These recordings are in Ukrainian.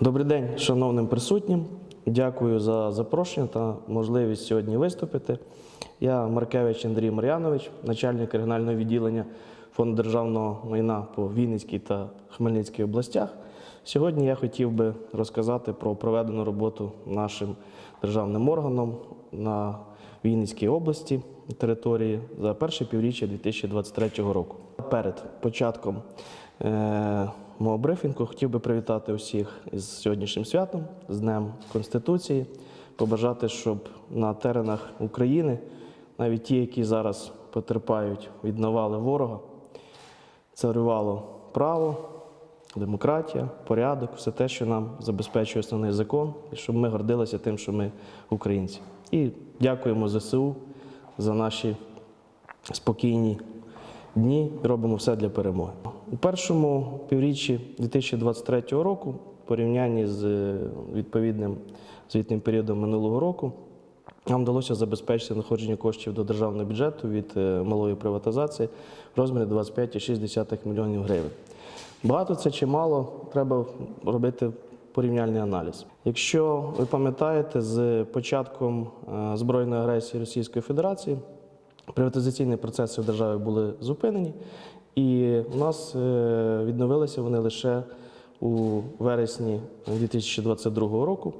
Добрий день, шановним присутнім. Дякую за запрошення та можливість сьогодні виступити. Я Маркевич Андрій Мар'янович, начальник регіонального відділення Фонду державного майна по Вінницькій та Хмельницькій областях. Сьогодні я хотів би розказати про проведену роботу нашим державним органом на Вінницькій області території за перше півріччя 2023 року. Перед початком е, мого брифінгу. Хотів би привітати усіх із сьогоднішнім святом, з Днем Конституції, побажати, щоб на теренах України, навіть ті, які зараз потерпають від навали ворога, царювало право, демократія, порядок, все те, що нам забезпечує основний закон, і щоб ми гордилися тим, що ми українці. І дякуємо ЗСУ за наші спокійні дні робимо все для перемоги. У першому півріччі 2023 року, в порівнянні з е, відповідним звітним періодом минулого року, нам вдалося забезпечити знаходження коштів до державного бюджету від е, малої приватизації в розмірі 25,6 мільйонів гривень. Багато це чи мало, треба робити порівняльний аналіз. Якщо ви пам'ятаєте, з початком е, збройної агресії Російської Федерації приватизаційні процеси в державі були зупинені, і у нас е, відновилися вони лише у вересні 2022 року,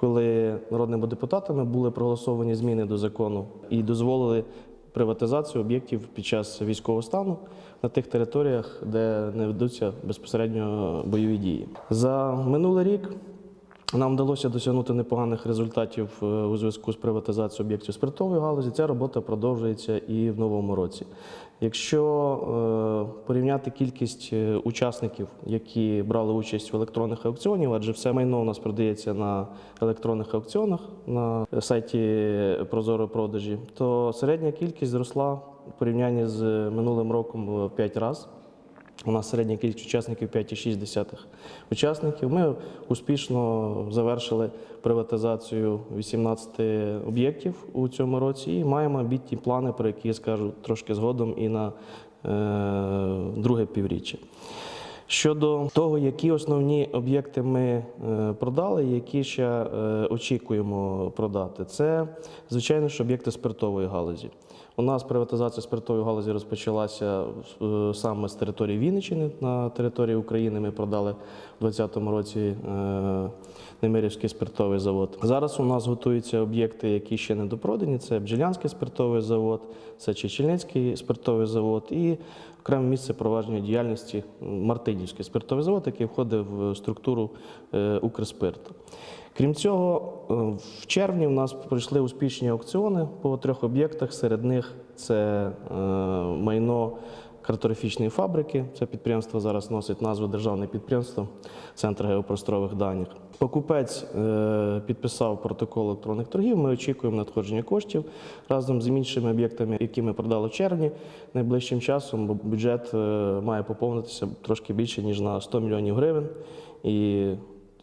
коли народними депутатами були проголосовані зміни до закону і дозволили приватизацію об'єктів під час військового стану на тих територіях, де не ведуться безпосередньо бойові дії. За минулий рік нам вдалося досягнути непоганих результатів е, у зв'язку з приватизацією об'єктів спиртової галузі. Ця робота продовжується і в новому році. Якщо е, порівняти кількість е, учасників, які брали участь в електронних аукціонів, адже все майно у нас продається на електронних аукціонах на сайті Прозоро продажі, то середня кількість зросла в порівнянні з минулим роком в 5 разів. У нас середня кількість учасників 5,6 учасників. Ми успішно завершили приватизацію 18 об'єктів у цьому році і маємо амбітні плани, про які я скажу трошки згодом і на е, друге півріччя. Щодо того, які основні об'єкти ми е, продали, які ще е, очікуємо продати, це звичайно ж об'єкти спиртової галузі. У нас приватизація спиртової галузі розпочалася е, саме з території Вінниччини на території України. Ми продали у 2020 році е, Немирівський спиртовий завод. Зараз у нас готуються об'єкти, які ще не допродані. Це Бджілянський спиртовий завод, це Чечільницький спиртовий завод і окреме місце провадження діяльності Мартинівський спиртовий завод, який входить в структуру е, Укрспирту. Крім цього, е, в червні у нас пройшли успішні аукціони по трьох об'єктах. Серед них це е, майно картографічної фабрики. Це підприємство зараз носить назву Державне підприємство Центр геопросторових даних. Покупець е, підписав протокол електронних торгів. Ми очікуємо надходження коштів разом з іншими об'єктами, які ми продали в червні. Найближчим часом бо бюджет має поповнитися трошки більше ніж на 100 мільйонів гривень. І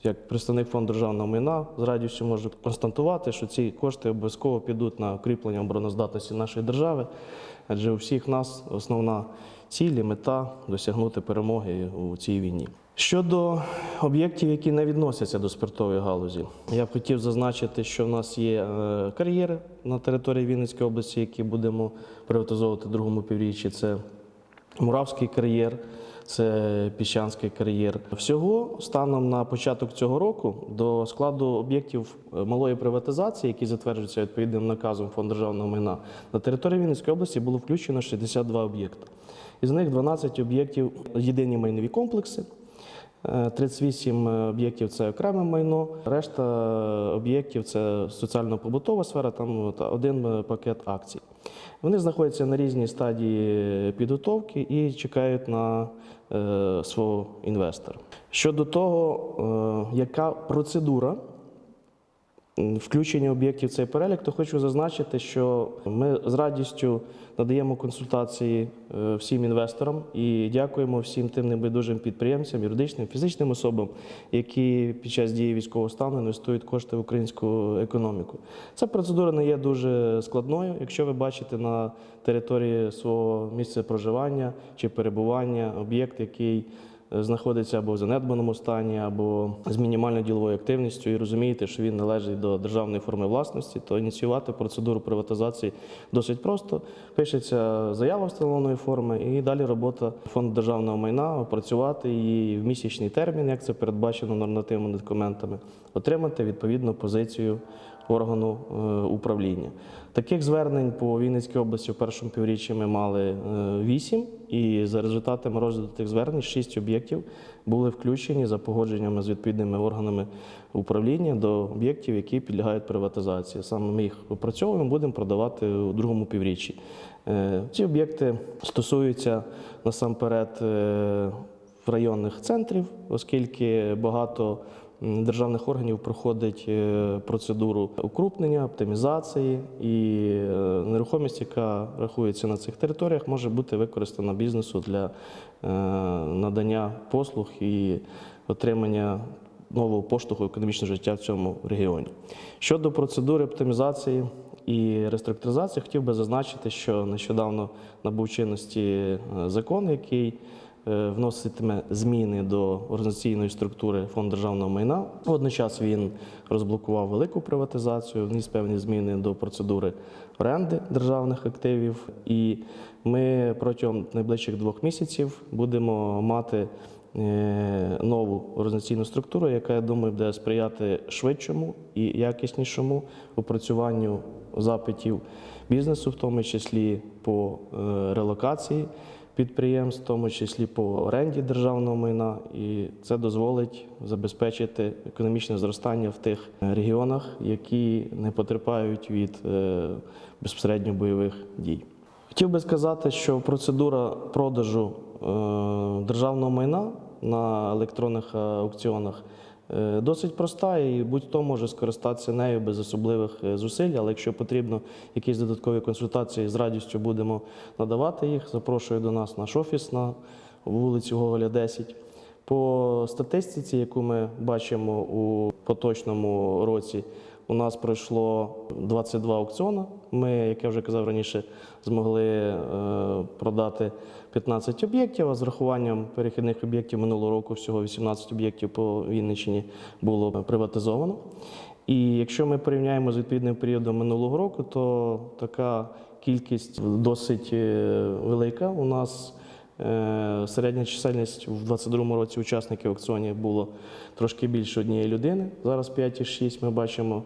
як представник фонду державного майна з радістю можу констатувати, що ці кошти обов'язково підуть на укріплення обороноздатності нашої держави, адже у всіх нас основна ціль і мета досягнути перемоги у цій війні. Щодо об'єктів, які не відносяться до спиртової галузі, я б хотів зазначити, що в нас є е, кар'єри на території Вінницької області, які будемо приватизовувати в другому півріччі. Це Муравський кар'єр, це Піщанський кар'єр. Всього станом на початок цього року до складу об'єктів е, малої приватизації, які затверджуються відповідним наказом Фонду державного майна, на території Вінницької області було включено 62 об'єкти. Із них 12 об'єктів єдині майнові комплекси. Е, 38 об'єктів це окреме майно, решта об'єктів це соціально-побутова сфера, там один е, пакет акцій. Вони знаходяться на різній стадії підготовки і чекають на е, свого інвестора. Щодо того, е, яка процедура включення об'єктів в цей перелік, то хочу зазначити, що ми з радістю надаємо консультації е, всім інвесторам і дякуємо всім тим небайдужим підприємцям, юридичним, фізичним особам, які під час дії військового стану інвестують кошти в українську економіку. Ця процедура не є дуже складною. Якщо ви бачите на території свого місця проживання чи перебування об'єкт, який знаходиться або в занедбаному стані, або з мінімальною діловою активністю, і розумієте, що він належить до державної форми власності, то ініціювати процедуру приватизації досить просто. Пишеться заява встановленої форми, і далі робота фонду державного майна опрацювати її в місячний термін, як це передбачено нормативними документами, отримати відповідну позицію органу е, управління. Таких звернень по Вінницькій області в першому півріччі ми мали 8, і за результатами розгляду тих звернень 6 об'єктів були включені за погодженнями з відповідними органами управління до об'єктів, які підлягають приватизації. Саме ми їх опрацьовуємо, будемо продавати у другому півріччі. Е, Ці об'єкти стосуються насамперед е, районних центрів, оскільки багато державних органів проходить е, процедуру укрупнення, оптимізації, і е, нерухомість, яка рахується на цих територіях, може бути використана бізнесу для е, надання послуг і отримання нового поштовху економічного життя в цьому регіоні. Щодо процедури оптимізації і реструктуризації, хотів би зазначити, що нещодавно набув чинності закон, який вноситиме зміни до організаційної структури фонду державного майна. Водночас він розблокував велику приватизацію, вніс певні зміни до процедури оренди державних активів. І ми протягом найближчих двох місяців будемо мати е, нову організаційну структуру, яка, я думаю, буде сприяти швидшому і якіснішому опрацюванню запитів бізнесу, в тому числі по е, релокації підприємств, в тому числі по оренді державного майна, і це дозволить забезпечити економічне зростання в тих регіонах, які не потерпають від е, безпосередньо бойових дій. Хотів би сказати, що процедура продажу е, державного майна на електронних е, аукціонах досить проста, і будь-хто може скористатися нею без особливих е, зусиль. Але якщо потрібно якісь додаткові консультації, з радістю будемо надавати їх. Запрошую до нас наш офіс на вулиці Гоголя 10. По статистиці, яку ми бачимо у поточному році, у нас пройшло 22 аукціони. Ми, як я вже казав раніше, змогли е, продати 15 об'єктів, а з рахуванням перехідних об'єктів минулого року всього 18 об'єктів по Вінниччині було приватизовано. І якщо ми порівняємо з відповідним періодом минулого року, то така кількість досить е, велика. У нас середня чисельність в 2022 році учасників аукціонів було трошки більше однієї людини. Зараз 5,6 ми бачимо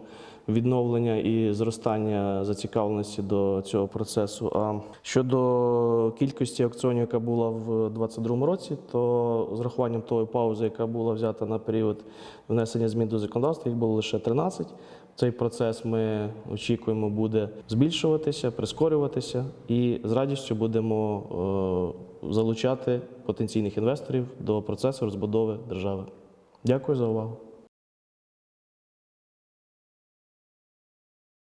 відновлення і зростання зацікавленості до цього процесу. А щодо кількості аукціонів, яка була в 2022 році, то з рахуванням тої паузи, яка була взята на період внесення змін до законодавства, їх було лише 13. Цей процес ми очікуємо буде збільшуватися, прискорюватися, і з радістю будемо е, залучати потенційних інвесторів до процесу розбудови держави. Дякую за увагу.